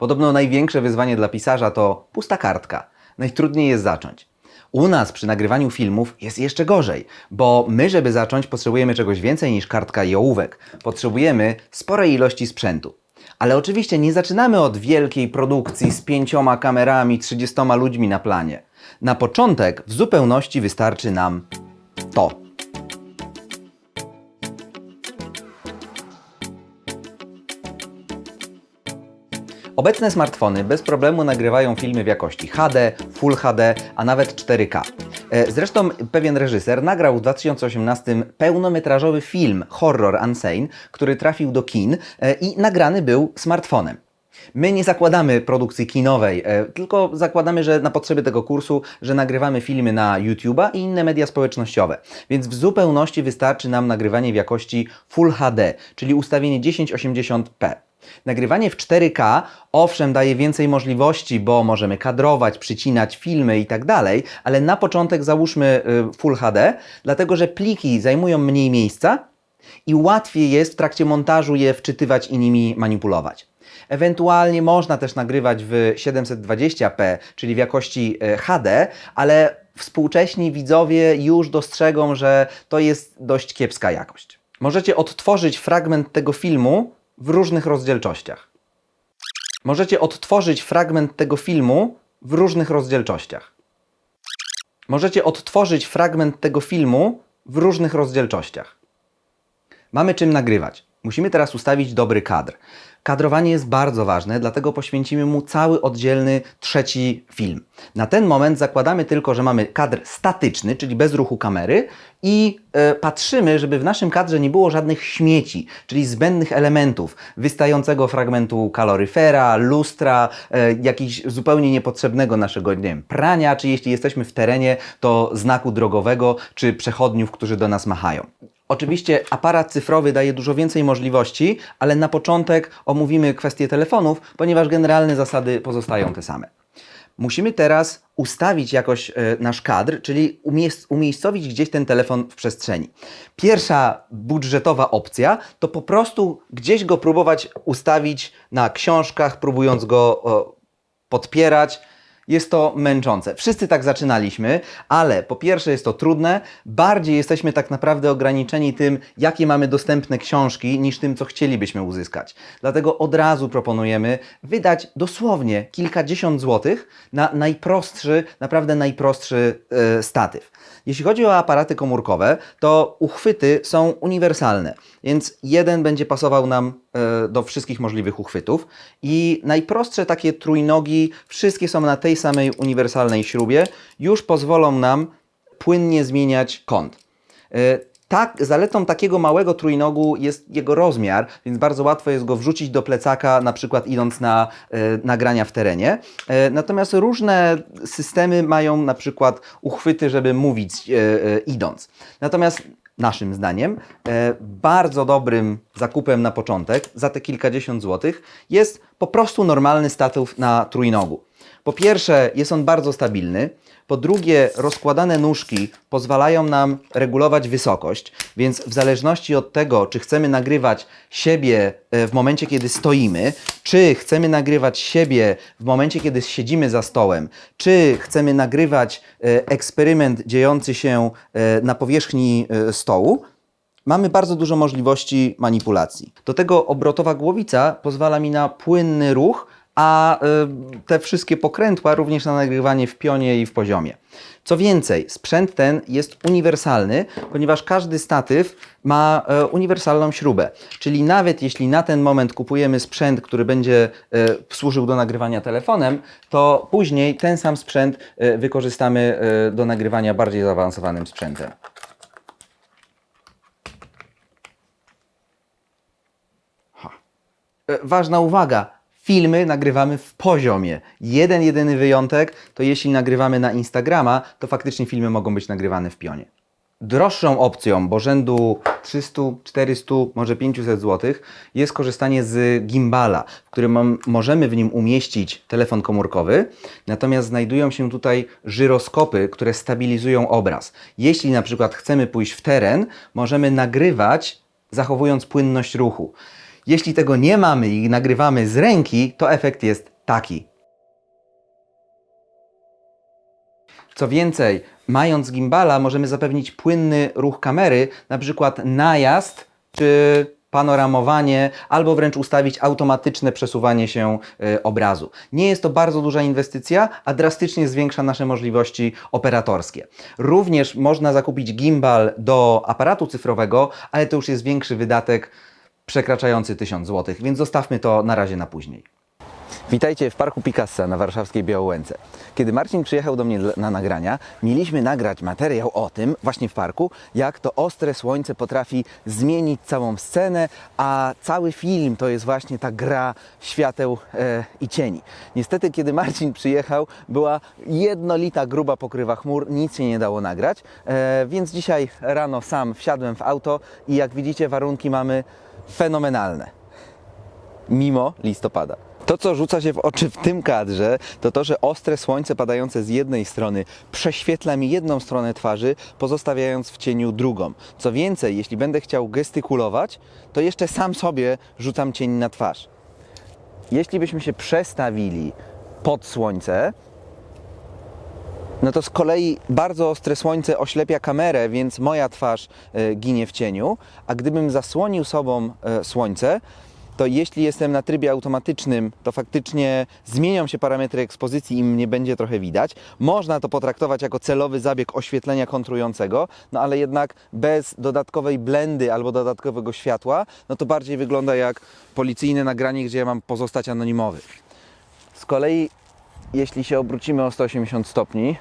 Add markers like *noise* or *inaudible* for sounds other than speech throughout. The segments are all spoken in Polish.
Podobno największe wyzwanie dla pisarza to pusta kartka. Najtrudniej jest zacząć. U nas przy nagrywaniu filmów jest jeszcze gorzej, bo my, żeby zacząć, potrzebujemy czegoś więcej niż kartka i ołówek. Potrzebujemy sporej ilości sprzętu. Ale oczywiście nie zaczynamy od wielkiej produkcji z pięcioma kamerami, trzydziestoma ludźmi na planie. Na początek w zupełności wystarczy nam to. Obecne smartfony bez problemu nagrywają filmy w jakości HD, Full HD, a nawet 4K. E, Zresztą pewien reżyser nagrał w 2018 pełnometrażowy film Horror Unsane, który trafił do kin e, i nagrany był smartfonem. My nie zakładamy produkcji kinowej, e, tylko zakładamy, że na potrzeby tego kursu, że nagrywamy filmy na YouTube'a i inne media społecznościowe. Więc w zupełności wystarczy nam nagrywanie w jakości Full HD, czyli ustawienie 1080p. Nagrywanie w 4K owszem daje więcej możliwości, bo możemy kadrować, przycinać filmy i tak dalej, ale na początek załóżmy y, Full HD, dlatego że pliki zajmują mniej miejsca i łatwiej jest w trakcie montażu je wczytywać i nimi manipulować. Ewentualnie można też nagrywać w 720p, czyli w jakości e, HD, ale współcześni widzowie już dostrzegą, że to jest dość kiepska jakość. Możecie odtworzyć fragment tego filmu w różnych rozdzielczościach. Możecie odtworzyć fragment tego filmu w różnych rozdzielczościach. Możecie odtworzyć fragment tego filmu w różnych rozdzielczościach. Mamy czym nagrywać. Musimy teraz ustawić dobry kadr. Kadrowanie jest bardzo ważne, dlatego poświęcimy mu cały oddzielny trzeci film. Na ten moment zakładamy tylko, że mamy kadr statyczny, czyli bez ruchu kamery i e, patrzymy, żeby w naszym kadrze nie było żadnych śmieci, czyli zbędnych elementów, wystającego fragmentu kaloryfera, lustra, e, jakiś zupełnie niepotrzebnego naszego, nie wiem, prania, czy jeśli jesteśmy w terenie, to znaku drogowego, czy przechodniów, którzy do nas machają. Oczywiście aparat cyfrowy daje dużo więcej możliwości, ale na początek omówimy kwestię telefonów, ponieważ generalne zasady pozostają te same. Musimy teraz ustawić jakoś e, nasz kadr, czyli umiejscowić gdzieś ten telefon w przestrzeni. Pierwsza budżetowa opcja to po prostu gdzieś go próbować ustawić na książkach, próbując go podpierać. Jest to męczące. Wszyscy tak zaczynaliśmy, ale po pierwsze jest to trudne, bardziej jesteśmy tak naprawdę ograniczeni tym, jakie mamy dostępne książki, niż tym, co chcielibyśmy uzyskać. Dlatego od razu proponujemy wydać dosłownie kilkadziesiąt złotych na najprostszy, naprawdę najprostszy e, statyw. Jeśli chodzi o aparaty komórkowe, to uchwyty są uniwersalne, więc jeden będzie pasował nam e, do wszystkich możliwych uchwytów i najprostsze takie trójnogi, wszystkie są na tej samej uniwersalnej śrubie, już pozwolą nam płynnie zmieniać kąt. E, Tak, zaletą takiego małego trójnogu jest jego rozmiar, więc bardzo łatwo jest go wrzucić do plecaka, na przykład idąc na e, nagrania w terenie. E, natomiast różne systemy mają na przykład uchwyty, żeby mówić idąc. Natomiast naszym zdaniem bardzo dobrym zakupem na początek za te kilkadziesiąt złotych jest po prostu normalny statyw na trójnogu. Po pierwsze, jest on bardzo stabilny. Po drugie, rozkładane nóżki pozwalają nam regulować wysokość, więc w zależności od tego, czy chcemy nagrywać siebie e, w momencie, kiedy stoimy, czy chcemy nagrywać siebie w momencie, kiedy siedzimy za stołem, czy chcemy nagrywać e, eksperyment dziejący się e, na powierzchni stołu, mamy bardzo dużo możliwości manipulacji. Do tego obrotowa głowica pozwala mi na płynny ruch, a y, te wszystkie pokrętła również na nagrywanie w pionie i w poziomie. Co więcej, sprzęt ten jest uniwersalny, ponieważ każdy statyw ma e, uniwersalną śrubę. Czyli nawet jeśli na ten moment kupujemy sprzęt, który będzie e, służył do nagrywania telefonem, to później ten sam sprzęt e, wykorzystamy do nagrywania bardziej zaawansowanym sprzętem. E, Ważna uwaga. Filmy nagrywamy w poziomie. Jeden, jedyny wyjątek to jeśli nagrywamy na Instagrama, to faktycznie filmy mogą być nagrywane w pionie. Droższą opcją, bo rzędu 300, 400, może 500 zł, jest korzystanie z gimbala, w którym możemy w nim umieścić telefon komórkowy, natomiast znajdują się tutaj żyroskopy, które stabilizują obraz. Jeśli na przykład chcemy pójść w teren, możemy nagrywać zachowując płynność ruchu. Jeśli tego nie mamy i nagrywamy z ręki, to efekt jest taki. Co więcej, mając gimbala, możemy zapewnić płynny ruch kamery, na przykład najazd czy panoramowanie, albo wręcz ustawić automatyczne przesuwanie się y, obrazu. Nie jest to bardzo duża inwestycja, a drastycznie zwiększa nasze możliwości operatorskie. Również można zakupić gimbal do aparatu cyfrowego, ale to już jest większy wydatek przekraczający 1000 zł, więc zostawmy to na razie na później. Witajcie w Parku Picassa na warszawskiej Białołęce. Kiedy Marcin przyjechał do mnie na nagrania, mieliśmy nagrać materiał o tym, właśnie w parku, jak to ostre słońce potrafi zmienić całą scenę, a cały film to jest właśnie ta gra świateł e, i cieni. Niestety, kiedy Marcin przyjechał, była jednolita gruba pokrywa chmur, nic się nie dało nagrać, e, więc dzisiaj rano sam wsiadłem w auto i jak widzicie warunki mamy fenomenalne mimo listopada. To, co rzuca się w oczy w tym kadrze, to to, że ostre słońce padające z jednej strony prześwietla mi jedną stronę twarzy, pozostawiając w cieniu drugą. Co więcej, jeśli będę chciał gestykulować, to jeszcze sam sobie rzucam cień na twarz. Jeśli byśmy się przestawili pod słońce, no to z kolei bardzo ostre słońce oślepia kamerę, więc moja twarz e, ginie w cieniu, a gdybym zasłonił sobą e, słońce, to jeśli jestem na trybie automatycznym, to faktycznie zmienią się parametry ekspozycji i mnie będzie trochę widać. Można to potraktować jako celowy zabieg oświetlenia kontrującego, no ale jednak bez dodatkowej blendy albo dodatkowego światła, no to bardziej wygląda jak policyjne nagranie, gdzie ja mam pozostać anonimowy. Z kolei, jeśli się obrócimy o 180 stopni,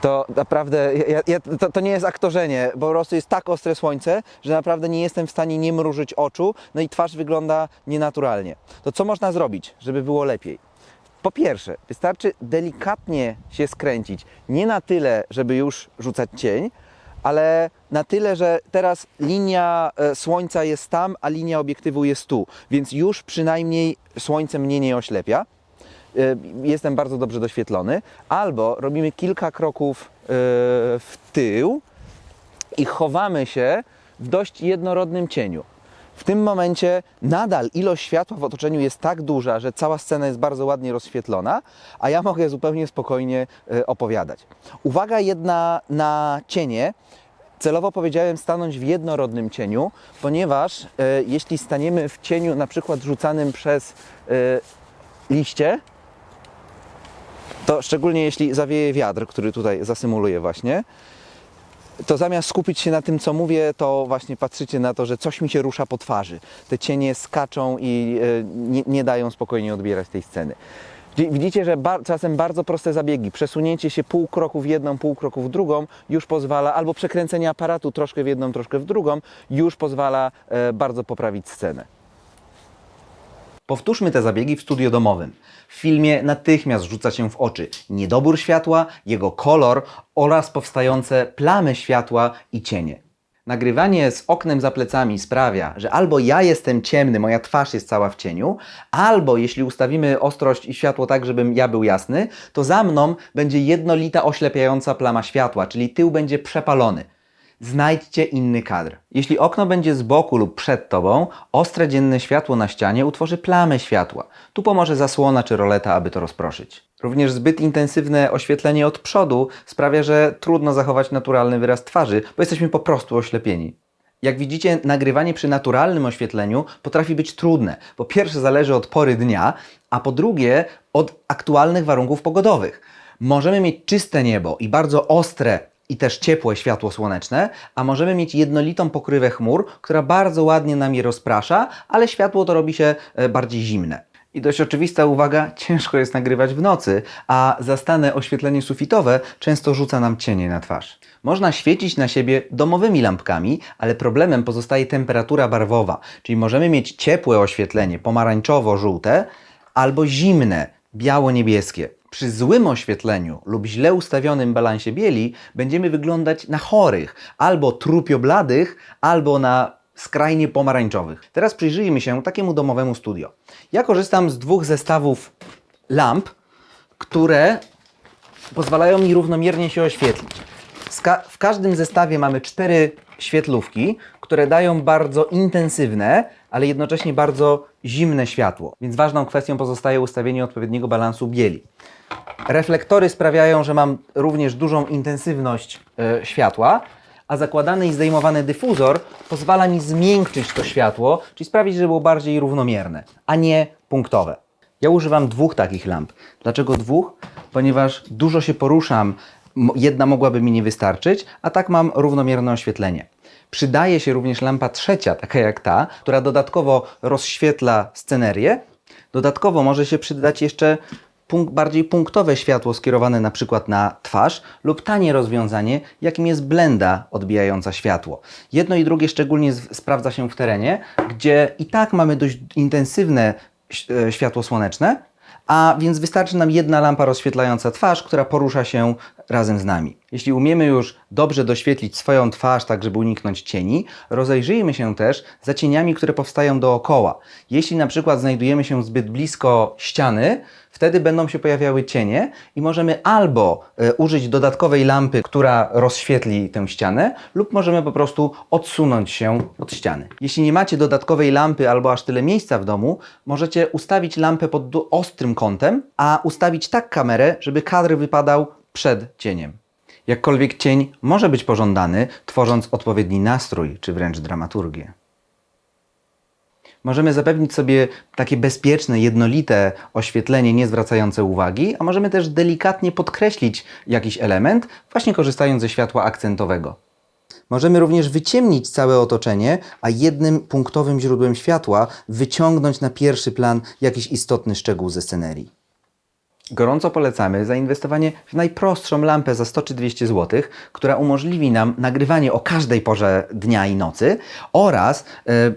to naprawdę ja, ja, to, to nie jest aktorzenie, bo po prostu jest tak ostre słońce, że naprawdę nie jestem w stanie nie mrużyć oczu, no i twarz wygląda nienaturalnie. To co można zrobić, żeby było lepiej? Po pierwsze, wystarczy delikatnie się skręcić, nie na tyle, żeby już rzucać cień, ale na tyle, że teraz linia e, słońca jest tam, a linia obiektywu jest tu, więc już przynajmniej słońce mnie nie oślepia jestem bardzo dobrze doświetlony, albo robimy kilka kroków e, w tył i chowamy się w dość jednorodnym cieniu. W tym momencie nadal ilość światła w otoczeniu jest tak duża, że cała scena jest bardzo ładnie rozświetlona, a ja mogę zupełnie spokojnie e, opowiadać. Uwaga jedna na cienie. Celowo powiedziałem stanąć w jednorodnym cieniu, ponieważ jeśli staniemy w cieniu na przykład rzucanym przez liście, to szczególnie jeśli zawieje wiatr, który tutaj zasymuluje właśnie, to zamiast skupić się na tym, co mówię, to właśnie patrzycie na to, że coś mi się rusza po twarzy. Te cienie skaczą i e, nie, nie dają spokojnie odbierać tej sceny. Widzi- Widzicie, że czasem bardzo proste zabiegi, przesunięcie się pół kroku w jedną, pół kroku w drugą już pozwala, albo przekręcenie aparatu troszkę w jedną, troszkę w drugą, już pozwala e, bardzo poprawić scenę. Powtórzmy te zabiegi w studio domowym. W filmie natychmiast rzuca się w oczy niedobór światła, jego kolor oraz powstające plamy światła i cienie. Nagrywanie z oknem za plecami sprawia, że albo ja jestem ciemny, moja twarz jest cała w cieniu, albo jeśli ustawimy ostrość i światło tak, żebym ja był jasny, to za mną będzie jednolita oślepiająca plama światła, czyli tył będzie przepalony. Znajdźcie inny kadr. Jeśli okno będzie z boku lub przed tobą, ostre dzienne światło na ścianie utworzy plamę światła. Tu pomoże zasłona czy roleta, aby to rozproszyć. Również zbyt intensywne oświetlenie od przodu sprawia, że trudno zachować naturalny wyraz twarzy, bo jesteśmy po prostu oślepieni. Jak widzicie, nagrywanie przy naturalnym oświetleniu potrafi być trudne. Po pierwsze, zależy od pory dnia, a po drugie, od aktualnych warunków pogodowych. Możemy mieć czyste niebo i bardzo ostre i też ciepłe światło słoneczne, a możemy mieć jednolitą pokrywę chmur, która bardzo ładnie nam je rozprasza, ale światło to robi się e, bardziej zimne. I dość oczywista uwaga, *laughs* ciężko jest nagrywać w nocy, a zastane oświetlenie sufitowe często rzuca nam cienie na twarz. Można świecić na siebie domowymi lampkami, ale problemem pozostaje temperatura barwowa, czyli możemy mieć ciepłe oświetlenie pomarańczowo-żółte albo zimne, biało-niebieskie. Przy złym oświetleniu lub źle ustawionym balansie bieli będziemy wyglądać na chorych, albo trupiobladych, albo na skrajnie pomarańczowych. Teraz przyjrzyjmy się takiemu domowemu studio. Ja korzystam z dwóch zestawów lamp, które pozwalają mi równomiernie się oświetlić. W każdym zestawie mamy cztery świetlówki, które dają bardzo intensywne, ale jednocześnie bardzo zimne światło. Więc ważną kwestią pozostaje ustawienie odpowiedniego balansu bieli. Reflektory sprawiają, że mam również dużą intensywność e, światła, a zakładany i zdejmowany dyfuzor pozwala mi zmiękczyć to światło, czyli sprawić, żeby było bardziej równomierne, a nie punktowe. Ja używam dwóch takich lamp. Dlaczego dwóch? Ponieważ dużo się poruszam, jedna mogłaby mi nie wystarczyć, a tak mam równomierne oświetlenie. Przydaje się również lampa trzecia, taka jak ta, która dodatkowo rozświetla scenerię. Dodatkowo może się przydać jeszcze punkt, bardziej punktowe światło skierowane na przykład na twarz lub tanie rozwiązanie, jakim jest blenda odbijająca światło. Jedno i drugie szczególnie sprawdza się w terenie, gdzie i tak mamy dość intensywne e, światło słoneczne, a więc wystarczy nam jedna lampa rozświetlająca twarz, która porusza się razem z nami. Jeśli umiemy już dobrze doświetlić swoją twarz, tak żeby uniknąć cieni, rozejrzyjmy się też za cieniami, które powstają dookoła. Jeśli na przykład znajdujemy się zbyt blisko ściany, wtedy będą się pojawiały cienie i możemy albo e, użyć dodatkowej lampy, która rozświetli tę ścianę, lub możemy po prostu odsunąć się od ściany. Jeśli nie macie dodatkowej lampy albo aż tyle miejsca w domu, możecie ustawić lampę pod ostrym kątem, a ustawić tak kamerę, żeby kadr wypadał przed cieniem. Jakkolwiek cień może być pożądany, tworząc odpowiedni nastrój czy wręcz dramaturgię. Możemy zapewnić sobie takie bezpieczne, jednolite oświetlenie, nie zwracające uwagi, a możemy też delikatnie podkreślić jakiś element, właśnie korzystając ze światła akcentowego. Możemy również wyciemnić całe otoczenie, a jednym punktowym źródłem światła wyciągnąć na pierwszy plan jakiś istotny szczegół ze scenerii. Gorąco polecamy zainwestowanie w najprostszą lampę za 100 czy 200 zł, która umożliwi nam nagrywanie o każdej porze dnia i nocy oraz e,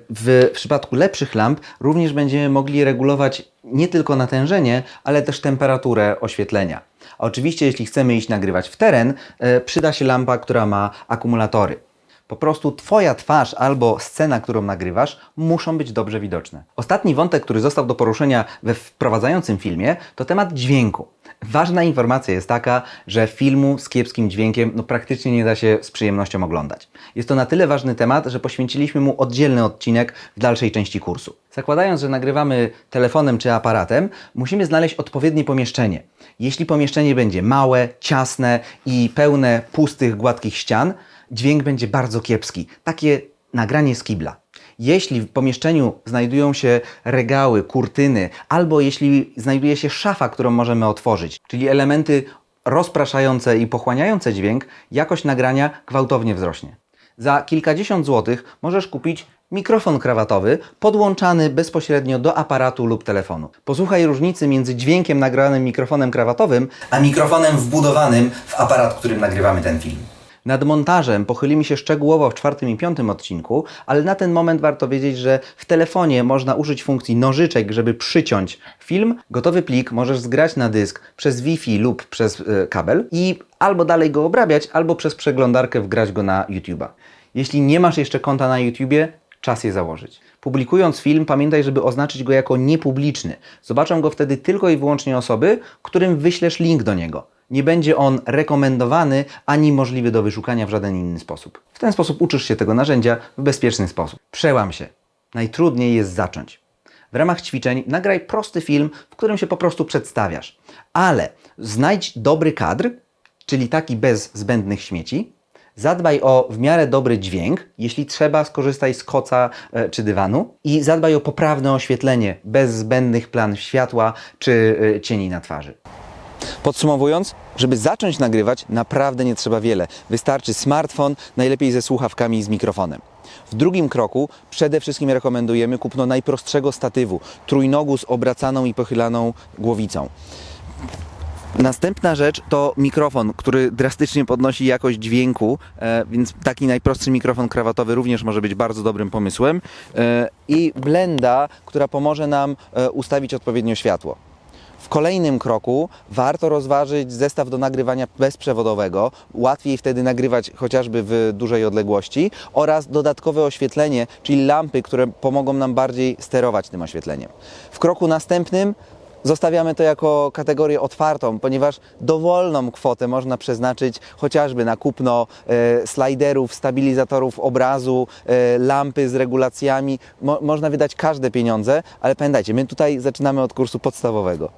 w przypadku lepszych lamp również będziemy mogli regulować nie tylko natężenie, ale też temperaturę oświetlenia. Oczywiście jeśli chcemy iść nagrywać w teren, e, przyda się lampa, która ma akumulatory. Po prostu Twoja twarz albo scena, którą nagrywasz, muszą być dobrze widoczne. Ostatni wątek, który został do poruszenia we wprowadzającym filmie, to temat dźwięku. Ważna informacja jest taka, że filmu z kiepskim dźwiękiem no, praktycznie nie da się z przyjemnością oglądać. Jest to na tyle ważny temat, że poświęciliśmy mu oddzielny odcinek w dalszej części kursu. Zakładając, że nagrywamy telefonem czy aparatem, musimy znaleźć odpowiednie pomieszczenie. Jeśli pomieszczenie będzie małe, ciasne i pełne pustych, gładkich ścian, dźwięk będzie bardzo kiepski. Takie nagranie z kibla. Jeśli w pomieszczeniu znajdują się regały, kurtyny, albo jeśli znajduje się szafa, którą możemy otworzyć, czyli elementy rozpraszające i pochłaniające dźwięk, jakość nagrania gwałtownie wzrośnie. Za kilkadziesiąt złotych możesz kupić mikrofon krawatowy podłączany bezpośrednio do aparatu lub telefonu. Posłuchaj różnicy między dźwiękiem nagranym mikrofonem krawatowym, a mikrofonem wbudowanym w aparat, którym nagrywamy ten film. Nad montażem pochylimy się szczegółowo w czwartym i piątym odcinku, ale na ten moment warto wiedzieć, że w telefonie można użyć funkcji nożyczek, żeby przyciąć film. Gotowy plik możesz zgrać na dysk przez Wi-Fi lub przez e, kabel i albo dalej go obrabiać, albo przez przeglądarkę wgrać go na YouTube'a. Jeśli nie masz jeszcze konta na YouTubie, czas je założyć. Publikując film, pamiętaj, żeby oznaczyć go jako niepubliczny. Zobaczą go wtedy tylko i wyłącznie osoby, którym wyślesz link do niego. Nie będzie on rekomendowany ani możliwy do wyszukania w żaden inny sposób. W ten sposób uczysz się tego narzędzia w bezpieczny sposób. Przełam się. Najtrudniej jest zacząć. W ramach ćwiczeń nagraj prosty film, w którym się po prostu przedstawiasz. Ale znajdź dobry kadr, czyli taki bez zbędnych śmieci. Zadbaj o w miarę dobry dźwięk, jeśli trzeba, skorzystaj z koca e, czy dywanu i zadbaj o poprawne oświetlenie, bez zbędnych plan światła czy e, cieni na twarzy. Podsumowując, żeby zacząć nagrywać, naprawdę nie trzeba wiele. Wystarczy smartfon, najlepiej ze słuchawkami i z mikrofonem. W drugim kroku przede wszystkim rekomendujemy kupno najprostszego statywu, trójnogu z obracaną i pochylaną głowicą. Następna rzecz to mikrofon, który drastycznie podnosi jakość dźwięku, e, więc taki najprostszy mikrofon krawatowy również może być bardzo dobrym pomysłem. E, I blenda, która pomoże nam e, ustawić odpowiednio światło. Kolejnym kroku warto rozważyć zestaw do nagrywania bezprzewodowego. Łatwiej wtedy nagrywać chociażby w dużej odległości oraz dodatkowe oświetlenie, czyli lampy, które pomogą nam bardziej sterować tym oświetleniem. W kroku następnym Zostawiamy to jako kategorię otwartą, ponieważ dowolną kwotę można przeznaczyć chociażby na kupno e, stabilizatorów obrazu, e, lampy z regulacjami. Mo, można wydać każde pieniądze, ale pamiętajcie, my tutaj zaczynamy od kursu podstawowego.